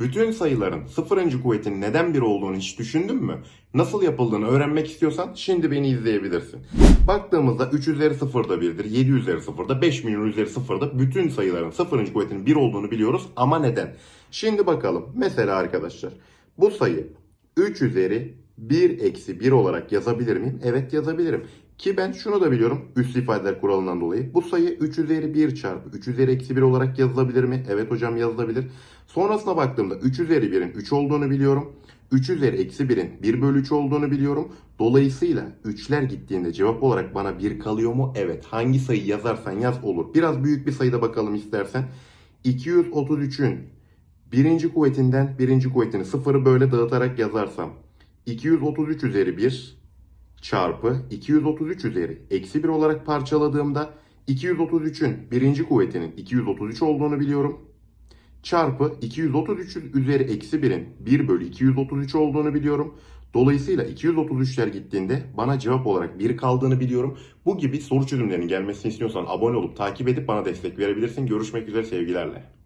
Bütün sayıların sıfırıncı kuvvetinin neden 1 olduğunu hiç düşündün mü? Nasıl yapıldığını öğrenmek istiyorsan şimdi beni izleyebilirsin. Baktığımızda 3 üzeri 0 da 1'dir, 7 üzeri 0 da 5 milyon üzeri 0 da bütün sayıların sıfırıncı kuvvetinin 1 olduğunu biliyoruz ama neden? Şimdi bakalım. Mesela arkadaşlar bu sayı 3 üzeri 1 eksi 1 olarak yazabilir miyim? Evet yazabilirim. Ki ben şunu da biliyorum üslü ifadeler kuralından dolayı. Bu sayı 3 üzeri 1 çarpı 3 üzeri eksi 1 olarak yazılabilir mi? Evet hocam yazılabilir. Sonrasına baktığımda 3 üzeri 1'in 3 olduğunu biliyorum. 3 üzeri eksi 1'in 1 bölü 3 olduğunu biliyorum. Dolayısıyla 3'ler gittiğinde cevap olarak bana 1 kalıyor mu? Evet. Hangi sayı yazarsan yaz olur. Biraz büyük bir sayıda bakalım istersen. 233'ün birinci kuvvetinden birinci kuvvetini sıfırı böyle dağıtarak yazarsam 233 üzeri 1 çarpı 233 üzeri eksi 1 olarak parçaladığımda 233'ün birinci kuvvetinin 233 olduğunu biliyorum. Çarpı 233 üzeri eksi 1'in 1 bölü 233 olduğunu biliyorum. Dolayısıyla 233'ler gittiğinde bana cevap olarak 1 kaldığını biliyorum. Bu gibi soru çözümlerinin gelmesini istiyorsan abone olup takip edip bana destek verebilirsin. Görüşmek üzere sevgilerle.